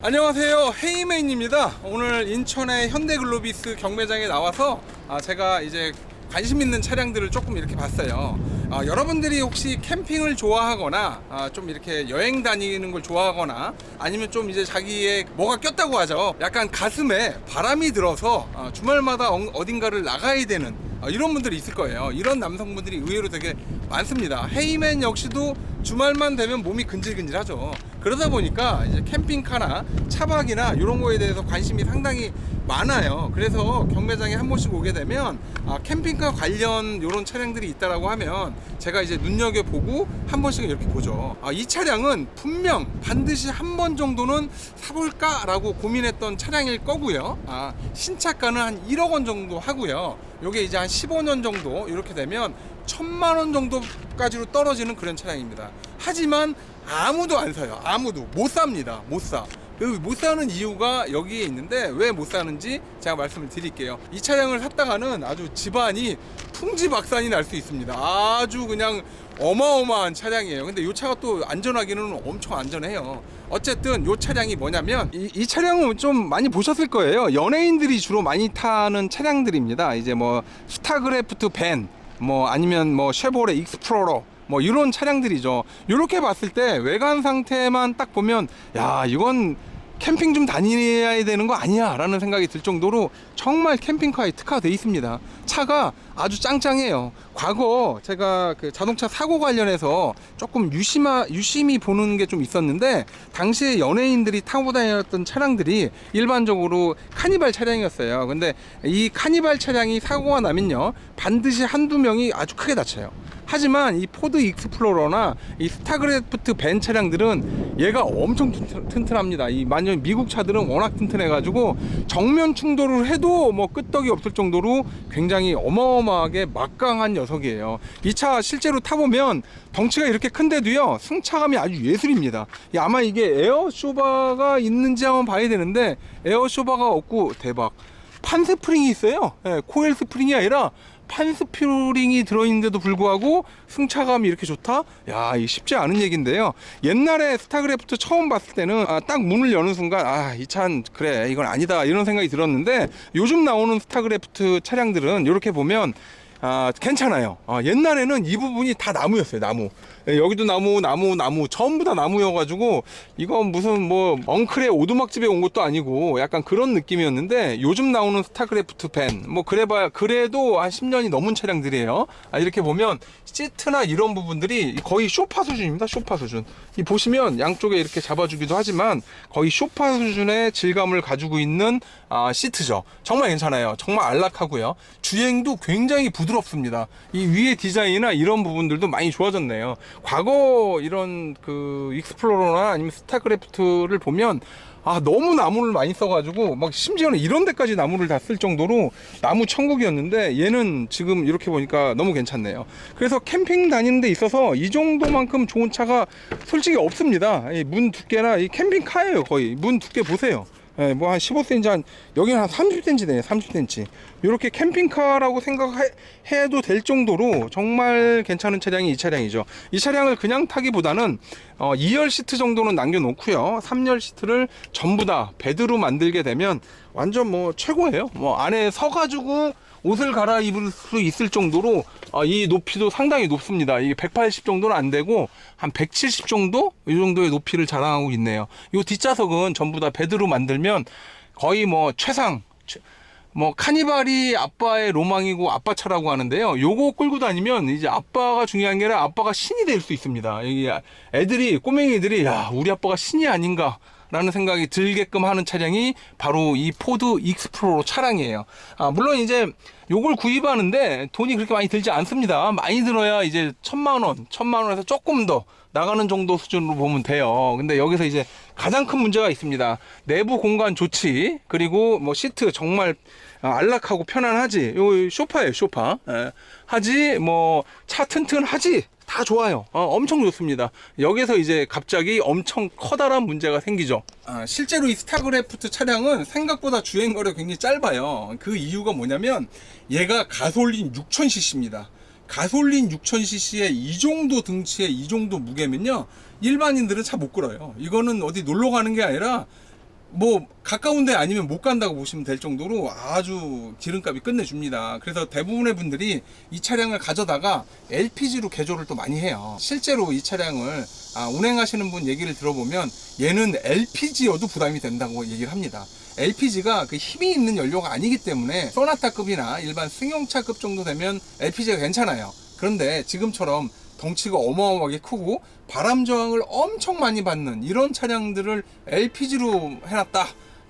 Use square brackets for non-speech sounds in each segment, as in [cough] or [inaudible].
안녕하세요. 헤이맨입니다. 오늘 인천의 현대글로비스 경매장에 나와서 아, 제가 이제 관심 있는 차량들을 조금 이렇게 봤어요. 아, 여러분들이 혹시 캠핑을 좋아하거나 아, 좀 이렇게 여행 다니는 걸 좋아하거나 아니면 좀 이제 자기의 뭐가 꼈다고 하죠. 약간 가슴에 바람이 들어서 아, 주말마다 엉- 어딘가를 나가야 되는 아, 이런 분들이 있을 거예요. 이런 남성분들이 의외로 되게 많습니다. 헤이맨 역시도 주말만 되면 몸이 근질근질하죠 그러다 보니까 이제 캠핑카나 차박이나 이런 거에 대해서 관심이 상당히 많아요. 그래서 경매장에 한 번씩 오게 되면 아, 캠핑카 관련 이런 차량들이 있다라고 하면 제가 이제 눈여겨 보고 한 번씩 이렇게 보죠. 아, 이 차량은 분명 반드시 한 번 정도는 사볼까라고 고민했던 차량일 거고요. 아, 신차가는 한 1억 원 정도 하고요. 요게 이제 한 15년 정도 이렇게 되면 천만 원 정도까지로 떨어지는 그런 차량입니다. 하지만 아무도 안 사요. 아무도 못 삽니다. 못 사. 그못 사는 이유가 여기에 있는데 왜 못 사는지 제가 말씀을 드릴게요. 이 차량을 샀다가는 아주 집안이 풍지박산이 날 수 있습니다. 아주 그냥 어마어마한 차량이에요. 근데 이 차가 또 안전하기는 엄청 안전해요. 어쨌든 이 차량이 뭐냐면 이, 이 차량은 좀 많이 보셨을 거예요. 연예인들이 주로 많이 타는 차량들입니다. 이제 뭐 스타그래프트 밴, 뭐 아니면 뭐 쉐보레 익스플로러 뭐 이런 차량들이죠. 이렇게 봤을 때 외관 상태만 딱 보면 야 이건 캠핑 좀 다녀야 되는 거 아니야? 라는 생각이 들 정도로 정말 캠핑카에 특화되어 있습니다. 차가 아주 짱짱해요. 과거 제가 그 자동차 사고 관련해서 조금 유심하, 유심히 보는 게 좀 있었는데 당시에 연예인들이 타고 다녔던 차량들이 일반적으로 카니발 차량이었어요. 근데 이 카니발 차량이 사고가 나면요 반드시 한두 명이 아주 크게 다쳐요 하지만 이 포드 익스플로러나 이 스타그래프트 벤 차량들은 얘가 엄청 튼튼- 튼튼합니다. 이 만약 미국 차들은 워낙 튼튼해가지고 정면 충돌을 해도 뭐 끄떡이 없을 정도로 굉장히 어마어마하게 막강한 녀석이에요. 이 차 실제로 타보면 덩치가 이렇게 큰데도요 승차감이 아주 예술입니다. 이 아마 이게 에어 쇼바가 있는지 한번 봐야 되는데 에어 쇼바가 없고 대박. 판 스프링이 있어요. 예, 코일 스프링이 아니라 판 스프링이 들어있는데도 불구하고 승차감이 이렇게 좋다? 야, 이 쉽지 않은 얘기인데요. 옛날에 스타그래프트 처음 봤을 때는 아, 딱 문을 여는 순간 아, 이 차는 그래, 이건 아니다. 이런 생각이 들었는데 요즘 나오는 스타그래프트 차량들은 이렇게 보면 아, 괜찮아요. 아, 옛날에는 이 부분이 다 나무였어요, 나무. 예, 여기도 나무, 나무, 나무, 전부 다 나무여가지고, 이건 무슨 뭐, 엉클의 오두막집에 온 것도 아니고, 약간 그런 느낌이었는데, 요즘 나오는 스타크래프트 밴, 뭐, 그래봐야, 그래도 한 10년이 넘은 차량들이에요. 아, 이렇게 보면, 시트나 이런 부분들이 거의 쇼파 수준입니다, 쇼파 수준. 이 보시면, 양쪽에 이렇게 잡아주기도 하지만, 거의 쇼파 수준의 질감을 가지고 있는, 아, 시트죠. 정말 괜찮아요. 정말 안락하고요. 주행도 굉장히 부드 럽습니다. 이 위에 디자인이나 이런 부분들도 많이 좋아졌네요. 과거 이런 그 익스플로러나 아니면 스타크래프트를 보면 아 너무 나무를 많이 써가지고 막 심지어는 이런 데까지 나무를 다 쓸 정도로 나무 천국이었는데 얘는 지금 이렇게 보니까 너무 괜찮네요. 그래서 캠핑 다니는 데 있어서 이 정도만큼 좋은 차가 솔직히 없습니다. 이문 두께나 이 캠핑카예요 거의 문 두께 보세요. 예, 뭐 한 15cm 한 여기는 한 30cm 되네 30cm 이렇게 캠핑카라고 생각해도 될 정도로 정말 괜찮은 차량이 이 차량이죠. 이 차량을 그냥 타기보다는 어, 2열 시트 정도는 남겨놓고요. 3열 시트를 전부 다 베드로 만들게 되면 완전 뭐 최고예요. 뭐 안에 서가지고 옷을 갈아입을 수 있을 정도로 어, 이 높이도 상당히 높습니다. 이게 180 정도는 안 되고 한 170 정도 이 정도의 높이를 자랑하고 있네요. 이 뒷좌석은 전부 다 베드로 만들면 거의 뭐 최상 최- 뭐 카니발이 아빠의 로망이고 아빠 차라고 하는데요. 요거 끌고 다니면 이제 아빠가 중요한 게 아니라 아빠가 신이 될 수 있습니다. 애들이 꼬맹이들이 야 우리 아빠가 신이 아닌가. 라는 생각이 들게끔 하는 차량이 바로 이 포드 익스플로러 차량이에요. 아, 물론 이제 요걸 구입하는데 돈이 그렇게 많이 들지 않습니다. 많이 들어야 이제 천만 원, 천만 원에서 조금 더 나가는 정도 수준으로 보면 돼요. 근데 여기서 이제 가장 큰 문제가 있습니다. 내부 공간 좋지, 그리고 뭐 시트 정말 아, 안락하고 편안하지. 요 쇼파예요, 쇼파. 예. 하지, 뭐 차 튼튼하지. 다 좋아요. 어, 엄청 좋습니다. 여기서 이제 갑자기 엄청 커다란 문제가 생기죠. 아, 실제로 이 스타그래프트 차량은 생각보다 주행 거리가 굉장히 짧아요. 그 이유가 뭐냐면 얘가 가솔린 6000cc입니다. 가솔린 6000cc에 이 정도 등치에 이 정도 무게면요. 일반인들은 차 못 끌어요. 이거는 어디 놀러 가는 게 아니라 뭐 가까운데 아니면 못 간다고 보시면 될 정도로 아주 기름값이 끝내줍니다. 그래서 대부분의 분들이 이 차량을 가져다가 LPG로 개조를 또 많이 해요. 실제로 이 차량을 아, 운행하시는 분 얘기를 들어보면 얘는 LPG여도 부담이 된다고 얘기를 합니다. LPG가 그 힘이 있는 연료가 아니기 때문에 소나타급이나 일반 승용차급 정도 되면 LPG가 괜찮아요. 그런데 지금처럼 덩치가 어마어마하게 크고 바람 저항을 엄청 많이 받는 이런 차량들을 LPG로 해놨다.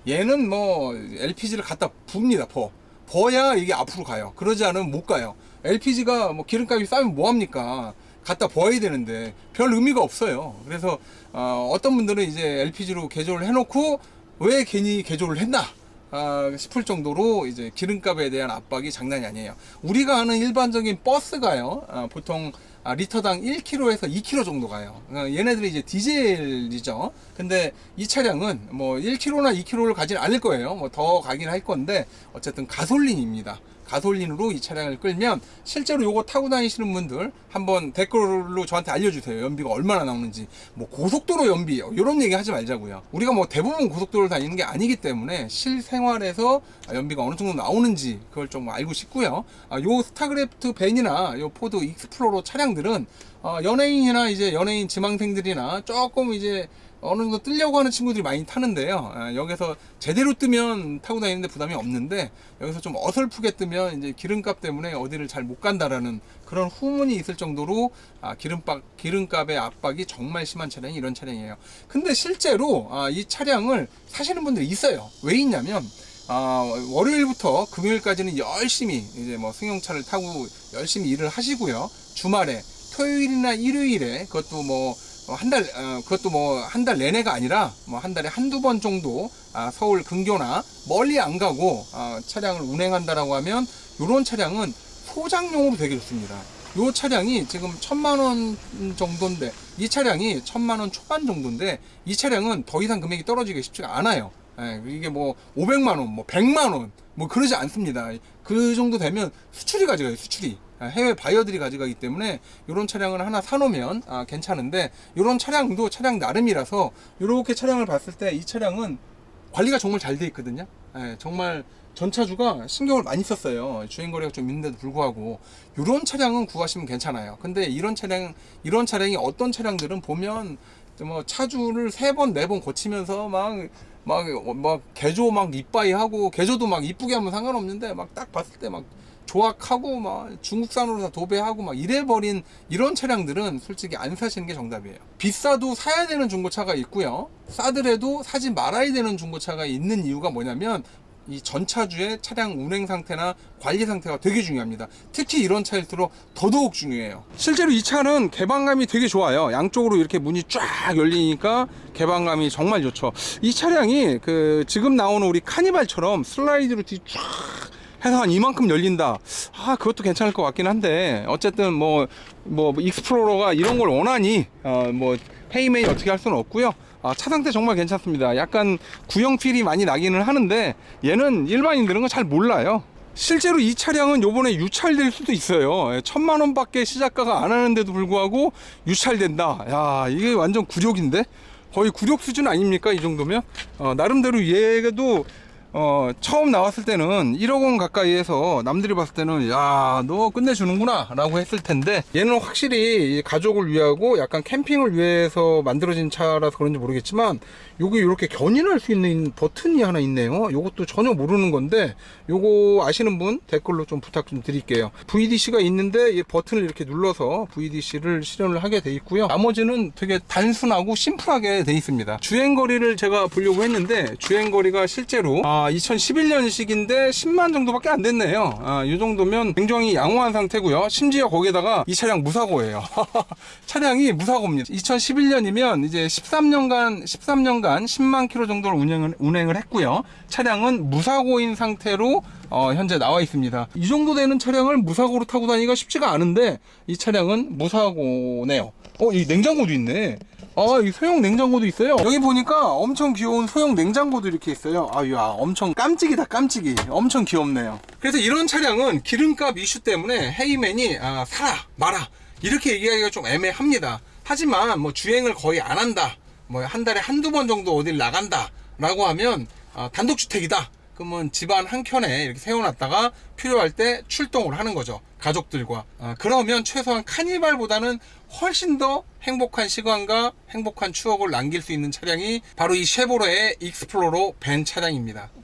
얘는 뭐 LPG를 갖다 붑니다. 버. 버야 이게 앞으로 가요. 그러지 않으면 못 가요. LPG가 뭐 기름값이 싸면 뭐 합니까? 갖다 버야 되는데 별 의미가 없어요. 그래서 어, 떤 분들은 이제 LPG로 개조를 해놓고 왜 괜히 개조를 했나? 아, 싶을 정도로 이제 기름값에 대한 압박이 장난이 아니에요. 우리가 아는 일반적인 버스가요, 아, 보통 아, 리터당 1km에서 2km 정도 가요. 어, 얘네들이 이제 디젤이죠. 근데 이 차량은 뭐 1km나 2km를 가진 않을 거예요. 뭐 더 가긴 할 건데 어쨌든 가솔린입니다. 가솔린으로 이 차량을 끌면 실제로 요거 타고 다니시는 분들 한번 댓글로 저한테 알려주세요. 연비가 얼마나 나오는지. 뭐 고속도로 연비 이런 얘기 하지 말자고요. 우리가 뭐 대부분 고속도로를 다니는 게 아니기 때문에 실생활에서 연비가 어느 정도 나오는지 그걸 좀 알고 싶고요. 아, 요 스타크래프트 벤이나 요 포드 익스플로러 차량들은 어, 연예인이나 이제 연예인 지망생들이나 조금 이제 어느 정도 뜨려고 하는 친구들이 많이 타는데요. 아, 여기서 제대로 뜨면 타고 다니는데 부담이 없는데 여기서 좀 어설프게 뜨면 이제 기름값 때문에 어디를 잘 못 간다라는 그런 후문이 있을 정도로 아, 기름값 기름값의 압박이 정말 심한 차량이 이런 차량이에요. 근데 실제로 아, 이 차량을 사시는 분들이 있어요. 왜 있냐면 아, 월요일부터 금요일까지는 열심히 이제 뭐 승용차를 타고 열심히 일을 하시고요. 주말에 토요일이나 일요일에 그것도 뭐 한 달, 어, 그것도 뭐 한 달 내내가 아니라 뭐 한 달에 한두 번 정도 아, 서울 근교나 멀리 안 가고 아, 차량을 운행한다라고 하면 이런 차량은 소장용으로 되게 좋습니다. 이 차량이 지금 천만 원 정도인데 이 차량이 천만 원 초반 정도인데 이 차량은 더 이상 금액이 떨어지기 쉽지가 않아요. 예, 이게 뭐 500만 원, 뭐 100만 원, 뭐 그러지 않습니다. 그 정도 되면 수출이 가져가요, 수출이. 아, 해외 바이어들이 가져가기 때문에 이런 차량을 하나 사놓으면 아, 괜찮은데 이런 차량도 차량 나름이라서 이렇게 차량을 봤을 때 이 차량은 관리가 정말 잘 돼 있거든요. 예, 정말 전차주가 신경을 많이 썼어요. 주행거리가 좀 있는데도 불구하고 이런 차량은 구하시면 괜찮아요. 근데 이런 차량 이런 차량이 어떤 차량들은 보면 뭐 차주를 세 번 네 번 고치면서 막 막 막 개조 막 이빠이 하고 개조도 막 이쁘게 하면 상관없는데 막 딱 봤을 때막 조악하고 막 중국산으로 다 도배하고 막 이래버린 이런 차량들은 솔직히 안 사시는 게 정답이에요. 비싸도 사야 되는 중고차가 있고요. 싸더라도 사지 말아야 되는 중고차가 있는 이유가 뭐냐면 이 전차주의 차량 운행 상태나 관리 상태가 되게 중요합니다. 특히 이런 차일수록 더더욱 중요해요. 실제로 이 차는 개방감이 되게 좋아요. 양쪽으로 이렇게 문이 쫙 열리니까 개방감이 정말 좋죠. 이 차량이 그 지금 나오는 우리 카니발처럼 슬라이드로 뒤쫙 해서 한 이만큼 열린다. 아, 그것도 괜찮을 것 같긴 한데, 어쨌든 뭐, 뭐, 익스플로러가 이런 걸 원하니, 어, 뭐, 헤이메이 어떻게 할 수는 없고요. 아, 차 상태 정말 괜찮습니다. 약간 구형 필이 많이 나기는 하는데, 얘는 일반인들은 잘 몰라요. 실제로 이 차량은 요번에 유찰될 수도 있어요. 예, 천만 원 밖에 시작가가 안 하는데도 불구하고 유찰된다. 야, 이게 완전 굴욕인데? 거의 굴욕 수준 아닙니까? 이 정도면? 어, 나름대로 얘도 어, 처음 나왔을 때는 1억 원 가까이에서 남들이 봤을 때는 야, 너 끝내주는구나 라고 했을 텐데 얘는 확실히 이 가족을 위하고 약간 캠핑을 위해서 만들어진 차라서 그런지 모르겠지만 요게 이렇게 견인할 수 있는 버튼이 하나 있네요. 요것도 전혀 모르는 건데 요거 아시는 분 댓글로 좀 부탁 좀 드릴게요. VDC가 있는데 이 버튼을 이렇게 눌러서 VDC를 실현을 하게 돼 있고요. 나머지는 되게 단순하고 심플하게 돼 있습니다. 주행거리를 제가 보려고 했는데 주행거리가 실제로 아, 2011년식인데 10만 정도밖에 안 됐네요. 아, 이 정도면 굉장히 양호한 상태고요. 심지어 거기다가 이 차량 무사고예요. [laughs] 차량이 무사고입니다. 2011년이면 이제 13년간 13년간 10만 킬로 정도를 운행을 운행을 했고요. 차량은 무사고인 상태로 어, 현재 나와 있습니다. 이 정도 되는 차량을 무사고로 타고 다니기가 쉽지가 않은데 이 차량은 무사고네요. 어, 이 냉장고도 있네. 아, 이 소형 냉장고도 있어요. 여기 보니까 엄청 귀여운 소형 냉장고도 이렇게 있어요. 아유 야, 엄청 깜찍이다, 깜찍이. 엄청 귀엽네요. 그래서 이런 차량은 기름값 이슈 때문에 헤이맨이 아, 사라, 마라. 이렇게 얘기하기가 좀 애매합니다. 하지만 뭐 주행을 거의 안 한다. 뭐 한 달에 한두 번 정도 어딜 나간다. 라고 하면 아, 단독주택이다. 그러면 집안 한 켠에 이렇게 세워놨다가 필요할 때 출동을 하는 거죠. 가족들과. 아, 그러면 최소한 카니발보다는 훨씬 더 행복한 시간과 행복한 추억을 남길 수 있는 차량이 바로 이 쉐보레의 익스플로러 벤 차량입니다.